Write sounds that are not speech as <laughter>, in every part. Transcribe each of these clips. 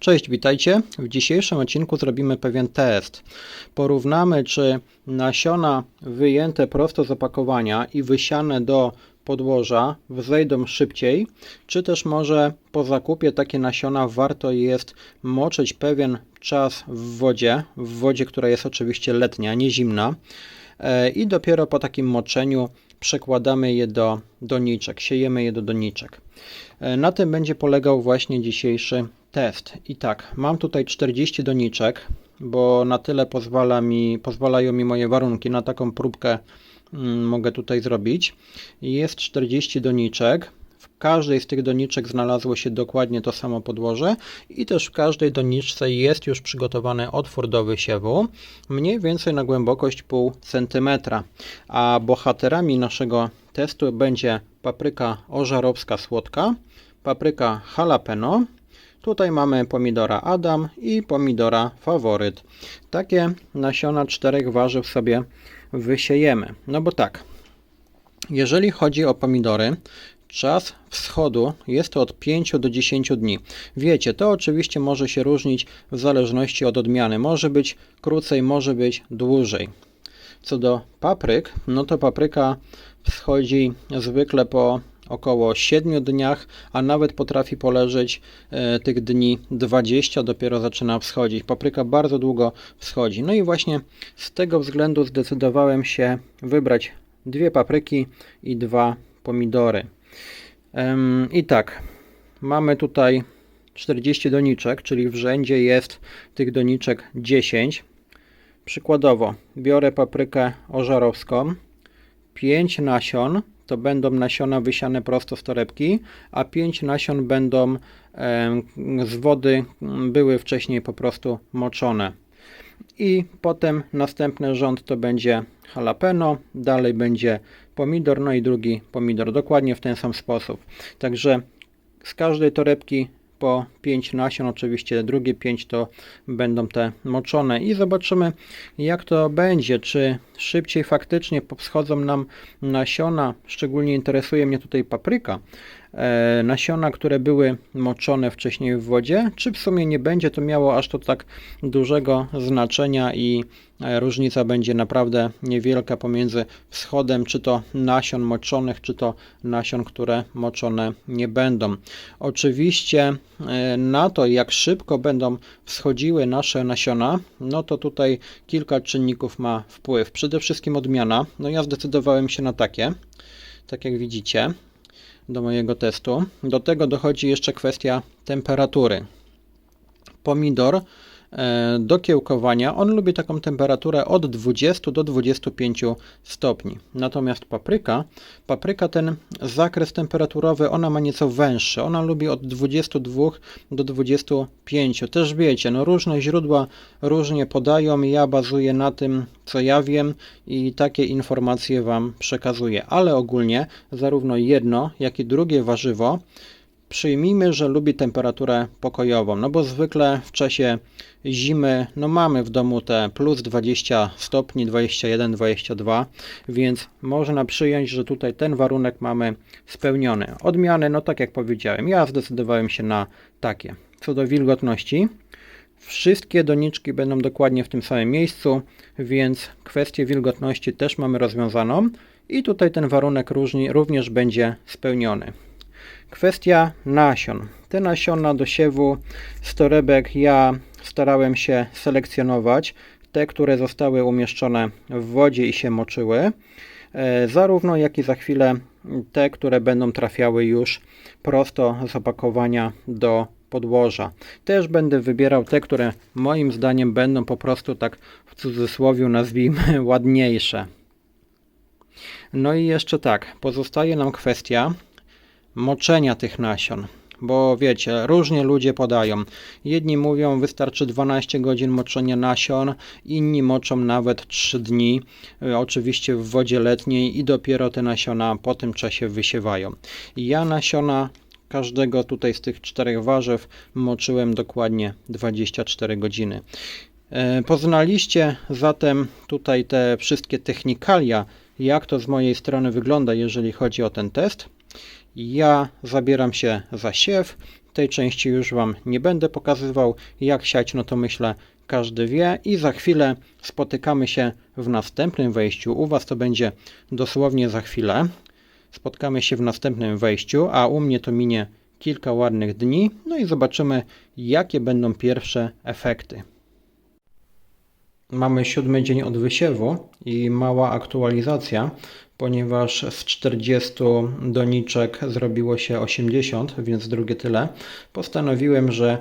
Cześć, witajcie. W dzisiejszym odcinku zrobimy pewien test. Porównamy, czy nasiona wyjęte prosto z opakowania i wysiane do podłoża wzejdą szybciej, czy też może po zakupie takie nasiona warto jest moczyć pewien czas w wodzie, w wodzie, która jest oczywiście letnia, nie zimna, e, i dopiero po takim moczeniu przekładamy je do doniczek, siejemy je do doniczek. E, Na tym będzie polegał właśnie dzisiejszy test. I tak, mam tutaj 40 doniczek, bo na tyle pozwala mi, pozwalają mi moje warunki. Na taką próbkę mm, mogę tutaj zrobić. Jest 40 doniczek. W każdej z tych doniczek znalazło się dokładnie to samo podłoże i też w każdej doniczce jest już przygotowany otwór do wysiewu, mniej więcej na głębokość pół centymetra. A bohaterami naszego testu będzie papryka ożarowska słodka, papryka jalapeno, Tutaj mamy pomidora Adam i pomidora faworyt. Takie nasiona czterech warzyw sobie wysiejemy. No bo tak, jeżeli chodzi o pomidory, czas wschodu jest to od 5 do 10 dni. Wiecie, to oczywiście może się różnić w zależności od odmiany. Może być krócej, może być dłużej. Co do papryk, no to papryka wschodzi zwykle po około 7 dniach, a nawet potrafi poleżeć e, tych dni 20, dopiero zaczyna wschodzić. Papryka bardzo długo wschodzi. No i właśnie z tego względu zdecydowałem się wybrać dwie papryki i dwa pomidory. I tak, mamy tutaj 40 doniczek, czyli w rzędzie jest tych doniczek 10. Przykładowo biorę paprykę ożarowską, 5 nasion, to będą nasiona wysiane prosto z torebki, a 5 nasion będą z wody, były wcześniej po prostu moczone. I potem następny rząd to będzie jalapeno, dalej będzie pomidor, no i drugi pomidor, dokładnie w ten sam sposób. Także z każdej torebki po 5 nasion, oczywiście drugie 5 to będą te moczone. I zobaczymy jak to będzie, czy szybciej faktycznie powschodzą nam nasiona, szczególnie interesuje mnie tutaj papryka, nasiona, które były moczone wcześniej w wodzie, czy w sumie nie będzie to miało aż to tak dużego znaczenia i e, różnica będzie naprawdę niewielka pomiędzy wschodem, czy to nasion moczonych, czy to nasion, które moczone nie będą. Oczywiście e, na to, jak szybko będą wschodziły nasze nasiona, no to tutaj kilka czynników ma wpływ. Przede wszystkim odmiana. No ja zdecydowałem się na takie, tak jak widzicie do mojego testu. Do tego dochodzi jeszcze kwestia temperatury. Pomidor do kiełkowania, on lubi taką temperaturę od 20 do 25 stopni. Natomiast papryka, papryka ten zakres temperaturowy, ona ma nieco węższy. Ona lubi od 22 do 25. Też wiecie, no różne źródła różnie podają. Ja bazuję na tym, co ja wiem i takie informacje Wam przekazuję. Ale ogólnie zarówno jedno, jak i drugie warzywo Przyjmijmy, że lubi temperaturę pokojową, no bo zwykle w czasie zimy no mamy w domu te plus 20 stopni, 21, 22, więc można przyjąć, że tutaj ten warunek mamy spełniony. Odmiany, no tak jak powiedziałem, ja zdecydowałem się na takie. Co do wilgotności, wszystkie doniczki będą dokładnie w tym samym miejscu, więc kwestię wilgotności też mamy rozwiązaną i tutaj ten warunek również będzie spełniony. Kwestia nasion. Te nasiona do siewu z torebek ja starałem się selekcjonować. Te, które zostały umieszczone w wodzie i się moczyły, e, zarówno jak i za chwilę te, które będą trafiały już prosto z opakowania do podłoża. Też będę wybierał te, które moim zdaniem będą po prostu tak w cudzysłowie nazwijmy <laughs> ładniejsze. No i jeszcze tak, pozostaje nam kwestia moczenia tych nasion. Bo wiecie, różnie ludzie podają. Jedni mówią, wystarczy 12 godzin moczenia nasion, inni moczą nawet 3 dni, y, oczywiście w wodzie letniej, i dopiero te nasiona po tym czasie wysiewają. Ja nasiona każdego tutaj z tych czterech warzyw moczyłem dokładnie 24 godziny. E, Poznaliście zatem tutaj te wszystkie technikalia, jak to z mojej strony wygląda, jeżeli chodzi o ten test. Ja zabieram się za siew. tej części już Wam nie będę pokazywał. Jak siać, no to myślę każdy wie i za chwilę spotykamy się w następnym wejściu. U Was to będzie dosłownie za chwilę. Spotkamy się w następnym wejściu, a u mnie to minie kilka ładnych dni. No i zobaczymy, jakie będą pierwsze efekty. Mamy siódmy dzień od wysiewu i mała aktualizacja, ponieważ z 40 doniczek zrobiło się 80, więc drugie tyle. Postanowiłem, że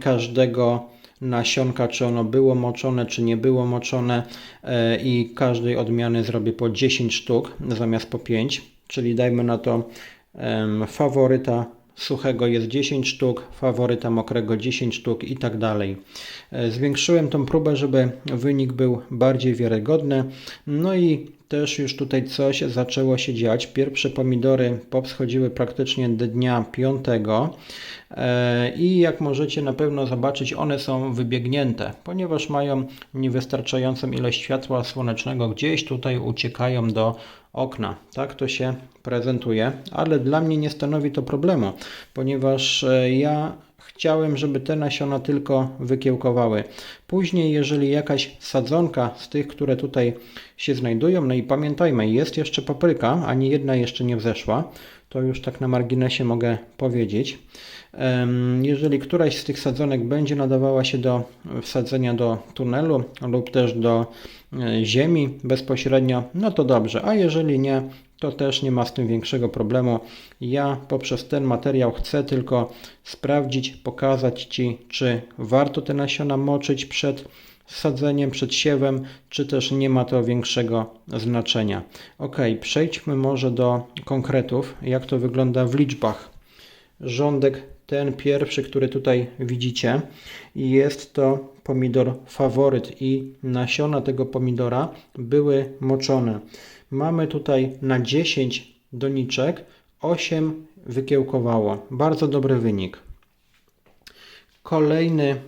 każdego nasionka, czy ono było moczone, czy nie było moczone e, i każdej odmiany zrobię po 10 sztuk zamiast po 5, czyli dajmy na to faworyta suchego jest 10 sztuk, faworyta mokrego 10 sztuk i tak dalej. E, Zwiększyłem tą próbę, żeby wynik był bardziej wiarygodny. No i też już tutaj coś zaczęło się dziać. Pierwsze pomidory powschodziły praktycznie do dnia 5. E, I jak możecie na pewno zobaczyć, one są wybiegnięte, ponieważ mają niewystarczającą ilość światła słonecznego, gdzieś tutaj uciekają do okna. Tak to się prezentuje, ale dla mnie nie stanowi to problemu, ponieważ e, ja chciałem, żeby te nasiona tylko wykiełkowały. Później, jeżeli jakaś sadzonka z tych, które tutaj się znajdują, no i pamiętajmy, jest jeszcze papryka, ani jedna jeszcze nie wzeszła, to już tak na marginesie mogę powiedzieć. Jeżeli któraś z tych sadzonek będzie nadawała się do wsadzenia do tunelu lub też do e, ziemi bezpośrednio, no to dobrze, a jeżeli nie, to też nie ma z tym większego problemu. Ja poprzez ten materiał chcę tylko sprawdzić, pokazać Ci, czy warto te nasiona moczyć przed sadzeniem, przed siewem, czy też nie ma to większego znaczenia. Ok, przejdźmy może do konkretów, jak to wygląda w liczbach. Rządek ten pierwszy, który tutaj widzicie, jest to pomidor faworyt i nasiona tego pomidora były moczone. Mamy tutaj na 10 doniczek 8 wykiełkowało. Bardzo dobry wynik. Kolejny,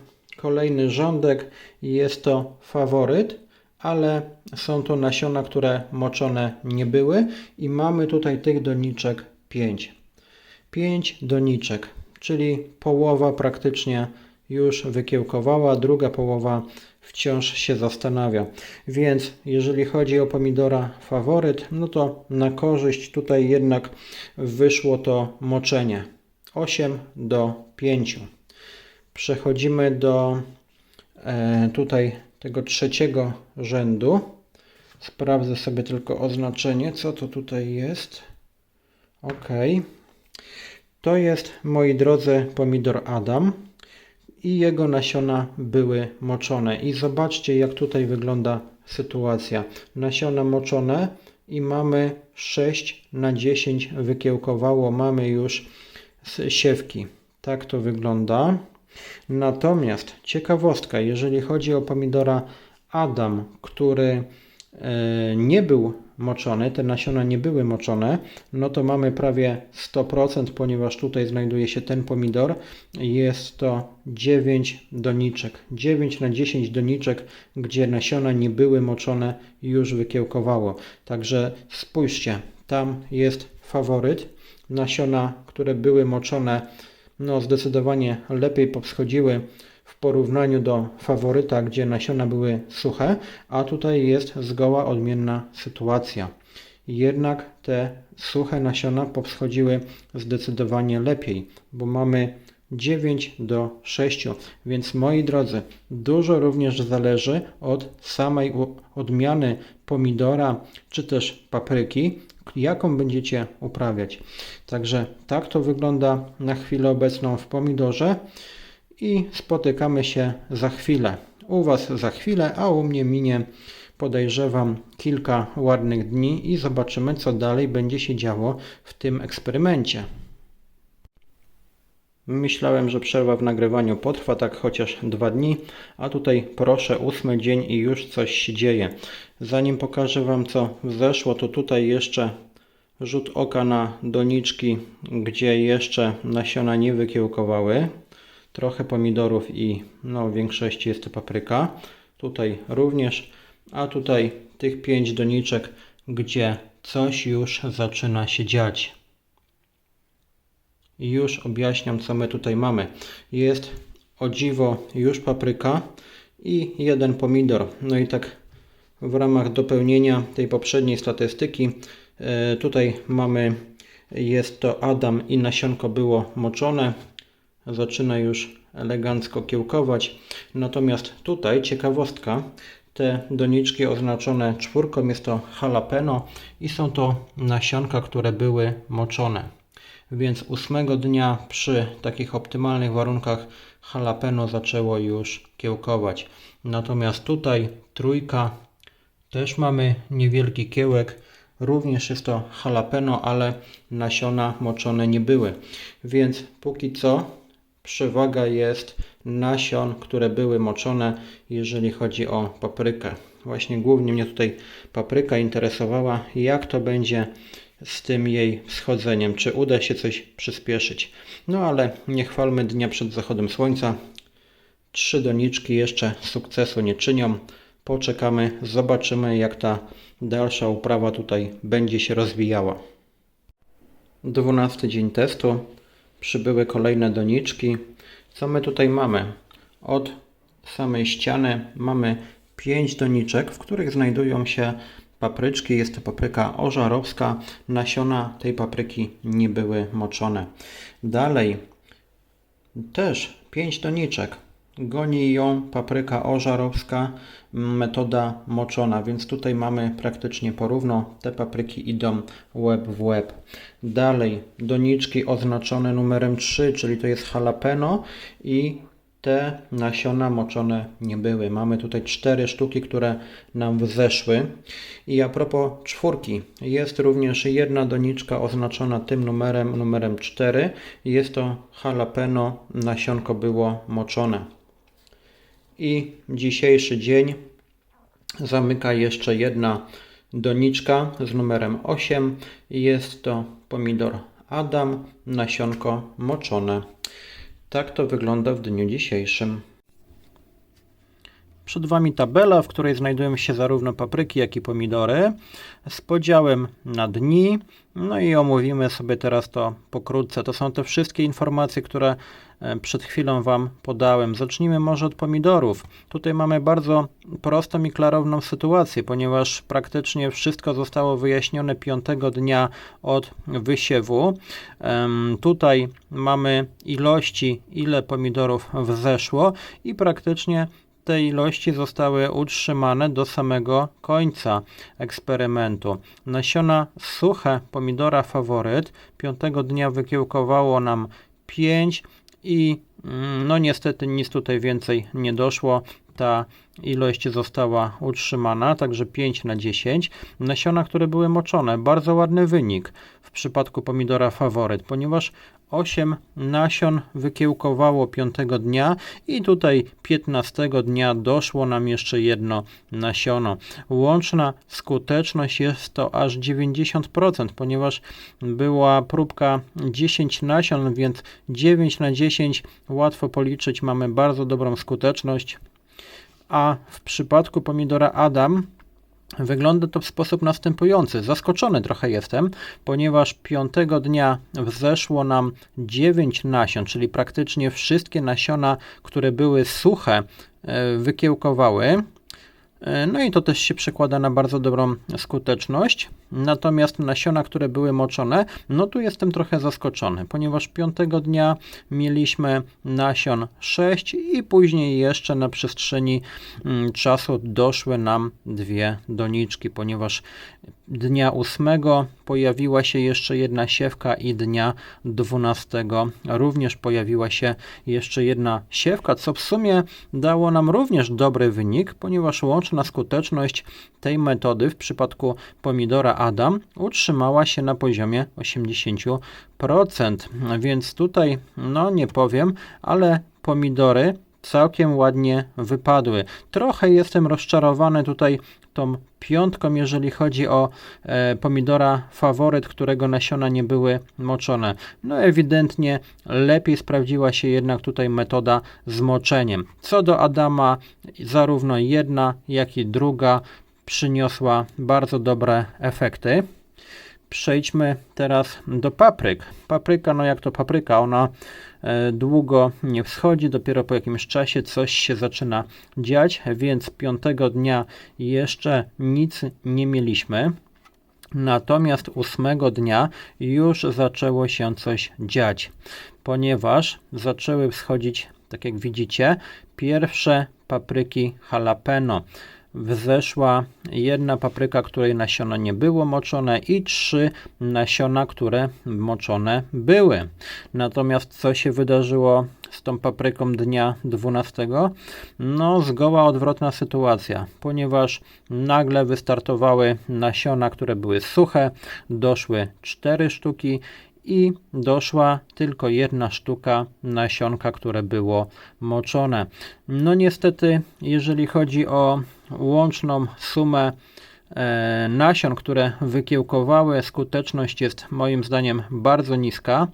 kolejny rządek jest to faworyt, ale są to nasiona, które moczone nie były i mamy tutaj tych doniczek 5. 5 doniczek, czyli połowa praktycznie już wykiełkowała, druga połowa wciąż się zastanawia. Więc jeżeli chodzi o pomidora faworyt, no to na korzyść tutaj jednak wyszło to moczenie 8 do 5. Przechodzimy do e, tutaj tego trzeciego rzędu. Sprawdzę sobie tylko oznaczenie, co to tutaj jest. OK. To jest, moi drodzy, pomidor Adam i jego nasiona były moczone. I zobaczcie, jak tutaj wygląda sytuacja. Nasiona moczone i mamy 6 na 10 wykiełkowało, mamy już siewki. Tak to wygląda. Natomiast ciekawostka, jeżeli chodzi o pomidora Adam, który e, nie był moczony, te nasiona nie były moczone, no to mamy prawie 100%, ponieważ tutaj znajduje się ten pomidor. Jest to 9 doniczek. 9 na 10 doniczek, gdzie nasiona nie były moczone, już wykiełkowało. Także spójrzcie, tam jest faworyt. Nasiona, które były moczone, no zdecydowanie lepiej powschodziły w porównaniu do faworyta, gdzie nasiona były suche, a tutaj jest zgoła odmienna sytuacja. Jednak te suche nasiona powschodziły zdecydowanie lepiej, bo mamy 9 do 6, więc moi drodzy, dużo również zależy od samej odmiany pomidora czy też papryki, jaką będziecie uprawiać. Także tak to wygląda na chwilę obecną w pomidorze i spotykamy się za chwilę. U Was za chwilę, a u mnie minie podejrzewam kilka ładnych dni i zobaczymy, co dalej będzie się działo w tym eksperymencie. Myślałem, że przerwa w nagrywaniu potrwa tak chociaż dwa dni, a tutaj proszę ósmy dzień i już coś się dzieje. Zanim pokażę Wam co wzeszło, to tutaj jeszcze rzut oka na doniczki, gdzie jeszcze nasiona nie wykiełkowały. Trochę pomidorów i no, w większości jest to papryka. Tutaj również, a tutaj tych pięć doniczek, gdzie coś już zaczyna się dziać. I już objaśniam, co my tutaj mamy. Jest o dziwo już papryka i jeden pomidor. No i tak w ramach dopełnienia tej poprzedniej statystyki, e, tutaj mamy, jest to Adam i nasionko było moczone. Zaczyna już elegancko kiełkować. Natomiast tutaj ciekawostka, te doniczki oznaczone czwórką jest to jalapeno i są to nasionka, które były moczone. Więc ósmego dnia przy takich optymalnych warunkach jalapeno zaczęło już kiełkować. Natomiast tutaj trójka też mamy niewielki kiełek. Również jest to jalapeno, ale nasiona moczone nie były. Więc póki co przewaga jest nasion, które były moczone, jeżeli chodzi o paprykę. Właśnie głównie mnie tutaj papryka interesowała, jak to będzie z tym jej wschodzeniem, czy uda się coś przyspieszyć. No ale nie chwalmy dnia przed zachodem słońca. Trzy doniczki jeszcze sukcesu nie czynią. Poczekamy, zobaczymy jak ta dalsza uprawa tutaj będzie się rozwijała. Dwunasty dzień testu. Przybyły kolejne doniczki. Co my tutaj mamy? Od samej ściany mamy pięć doniczek, w których znajdują się papryczki. Jest to papryka ożarowska. Nasiona tej papryki nie były moczone. Dalej też pięć doniczek. Goni ją papryka ożarowska, metoda moczona, więc tutaj mamy praktycznie porówno. Te papryki idą łeb w łeb. Dalej doniczki oznaczone numerem 3, czyli to jest jalapeno i te nasiona moczone nie były. Mamy tutaj cztery sztuki, które nam wzeszły. I a propos czwórki, jest również jedna doniczka oznaczona tym numerem, numerem 4. Jest to jalapeno, nasionko było moczone. I dzisiejszy dzień zamyka jeszcze jedna doniczka z numerem 8. Jest to pomidor Adam, nasionko moczone. Tak to wygląda w dniu dzisiejszym. Przed Wami tabela, w której znajdują się zarówno papryki, jak i pomidory z podziałem na dni. No i omówimy sobie teraz to pokrótce. To są te wszystkie informacje, które e, przed chwilą Wam podałem. Zacznijmy może od pomidorów. Tutaj mamy bardzo prostą i klarowną sytuację, ponieważ praktycznie wszystko zostało wyjaśnione piątego dnia od wysiewu. Tutaj mamy ilości, ile pomidorów wzeszło i praktycznie te ilości zostały utrzymane do samego końca eksperymentu. Nasiona suche pomidora faworyt piątego dnia wykiełkowało nam 5 i mm, no niestety nic tutaj więcej nie doszło. Ta ilość została utrzymana, także 5 na 10. Nasiona, które były moczone, bardzo ładny wynik w przypadku pomidora faworyt, ponieważ 8 nasion wykiełkowało 5 dnia i tutaj 15 dnia doszło nam jeszcze jedno nasiono. Łączna skuteczność jest to aż 90%, ponieważ była próbka 10 nasion, więc 9 na 10 łatwo policzyć, mamy bardzo dobrą skuteczność. A w przypadku pomidora Adam Wygląda to w sposób następujący. Zaskoczony trochę jestem, ponieważ piątego dnia wzeszło nam 9 nasion, czyli praktycznie wszystkie nasiona, które były suche, e, wykiełkowały. E, no i to też się przekłada na bardzo dobrą skuteczność. Natomiast nasiona, które były moczone, no tu jestem trochę zaskoczony, ponieważ piątego dnia mieliśmy nasion 6 i później jeszcze na przestrzeni mm, czasu doszły nam dwie doniczki, ponieważ dnia 8 pojawiła się jeszcze jedna siewka i dnia 12 również pojawiła się jeszcze jedna siewka, co w sumie dało nam również dobry wynik, ponieważ łączna skuteczność tej metody w przypadku pomidora Adam utrzymała się na poziomie 80%. Więc tutaj, no nie powiem, ale pomidory całkiem ładnie wypadły. Trochę jestem rozczarowany tutaj tą piątką, jeżeli chodzi o e, pomidora faworyt, którego nasiona nie były moczone. No ewidentnie lepiej sprawdziła się jednak tutaj metoda z moczeniem. Co do Adama, zarówno jedna, jak i druga przyniosła bardzo dobre efekty. Przejdźmy teraz do papryk. Papryka, no jak to papryka, ona e, długo nie wschodzi, dopiero po jakimś czasie coś się zaczyna dziać, więc piątego dnia jeszcze nic nie mieliśmy. Natomiast ósmego dnia już zaczęło się coś dziać, ponieważ zaczęły wschodzić, tak jak widzicie, pierwsze papryki jalapeno. Wzeszła jedna papryka, której nasiona nie było moczone i trzy nasiona, które moczone były. Natomiast co się wydarzyło z tą papryką dnia 12? No, zgoła odwrotna sytuacja, ponieważ nagle wystartowały nasiona, które były suche, doszły cztery sztuki i doszła tylko jedna sztuka nasionka, które było moczone. No niestety, jeżeli chodzi o łączną sumę e, nasion, które wykiełkowały, skuteczność jest moim zdaniem bardzo niska,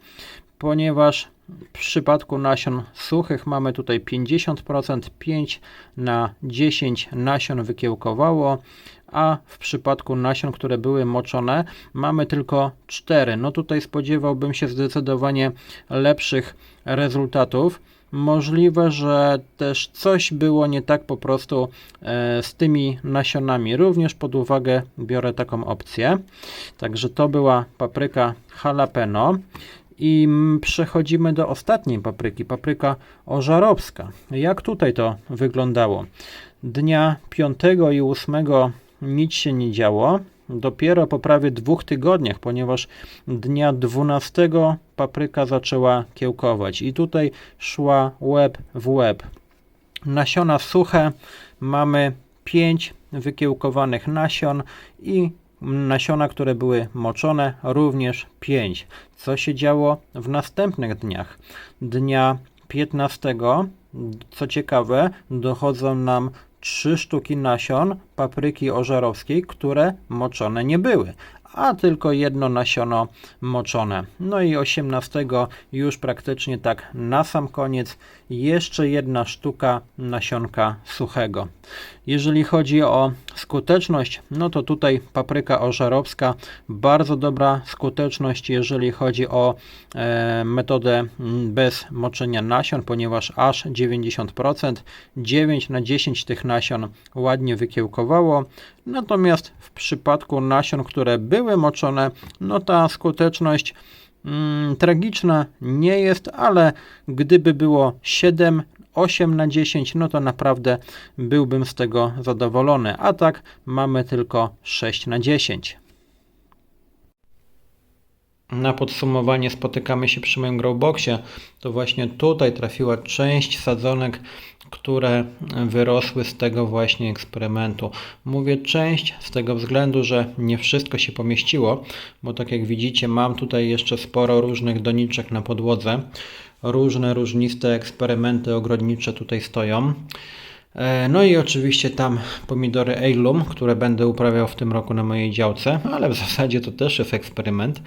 ponieważ w przypadku nasion suchych mamy tutaj 50%, 5 na 10 nasion wykiełkowało, a w przypadku nasion, które były moczone, mamy tylko 4. No tutaj spodziewałbym się zdecydowanie lepszych rezultatów. Możliwe, że też coś było nie tak po prostu e, z tymi nasionami. Również pod uwagę biorę taką opcję. Także to była papryka jalapeno. I przechodzimy do ostatniej papryki, papryka ożarowska. Jak tutaj to wyglądało? Dnia 5 i 8 nic się nie działo. Dopiero po prawie dwóch tygodniach, ponieważ dnia 12 papryka zaczęła kiełkować i tutaj szła łeb w łeb. Nasiona suche mamy 5 wykiełkowanych nasion i nasiona, które były moczone, również 5. Co się działo w następnych dniach? Dnia 15, co ciekawe, dochodzą nam trzy sztuki nasion papryki ożarowskiej, które moczone nie były a tylko jedno nasiono moczone. No i 18 już praktycznie tak na sam koniec jeszcze jedna sztuka nasionka suchego. Jeżeli chodzi o skuteczność, no to tutaj papryka ożarowska, bardzo dobra skuteczność, jeżeli chodzi o e, metodę bez moczenia nasion, ponieważ aż 90%, 9 na 10 tych nasion ładnie wykiełkowało. Natomiast w przypadku nasion, które były moczone, no ta skuteczność mm, tragiczna nie jest, ale gdyby było 7 8 na 10, no to naprawdę byłbym z tego zadowolony. A tak mamy tylko 6 na 10. Na podsumowanie spotykamy się przy moim growboxie. To właśnie tutaj trafiła część sadzonek, które wyrosły z tego właśnie eksperymentu. Mówię część z tego względu, że nie wszystko się pomieściło, bo tak jak widzicie mam tutaj jeszcze sporo różnych doniczek na podłodze. Różne różniste eksperymenty ogrodnicze tutaj stoją. E, no i oczywiście tam pomidory Eilum, które będę uprawiał w tym roku na mojej działce, ale w zasadzie to też jest eksperyment.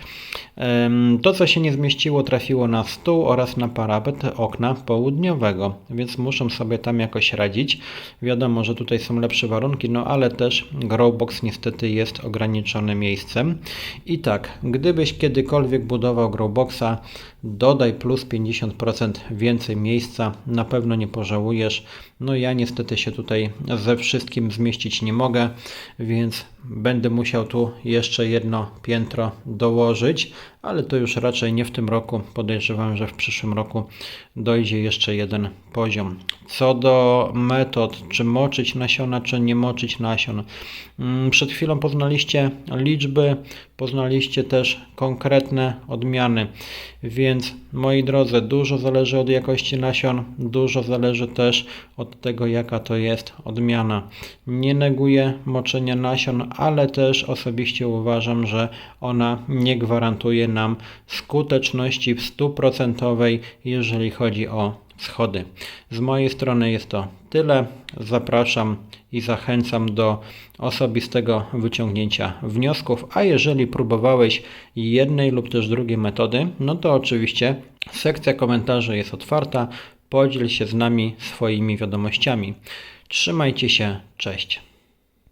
To, co się nie zmieściło, trafiło na stół oraz na parapet okna południowego, więc muszę sobie tam jakoś radzić. Wiadomo, że tutaj są lepsze warunki, no ale też Growbox niestety jest ograniczone miejscem. I tak, gdybyś kiedykolwiek budował Growboxa, dodaj plus 50% więcej miejsca, na pewno nie pożałujesz. No ja niestety się tutaj ze wszystkim zmieścić nie mogę, więc będę musiał tu jeszcze jedno piętro dołożyć, ale to już raczej nie w tym roku. Podejrzewam, że w przyszłym roku dojdzie jeszcze jeden poziom. Co do metod, czy moczyć nasiona, czy nie moczyć nasion. Mm, przed chwilą poznaliście liczby, poznaliście też konkretne odmiany, więc moi drodzy, dużo zależy od jakości nasion, dużo zależy też od tego, jaka to jest odmiana. Nie neguję moczenia nasion, ale też osobiście uważam, że ona nie gwarantuje nam skuteczności w 100%, jeżeli chodzi o schody. Z mojej strony jest to tyle. Zapraszam i zachęcam do osobistego wyciągnięcia wniosków, a jeżeli próbowałeś jednej lub też drugiej metody, no to oczywiście sekcja komentarzy jest otwarta. Podziel się z nami swoimi wiadomościami. Trzymajcie się, cześć.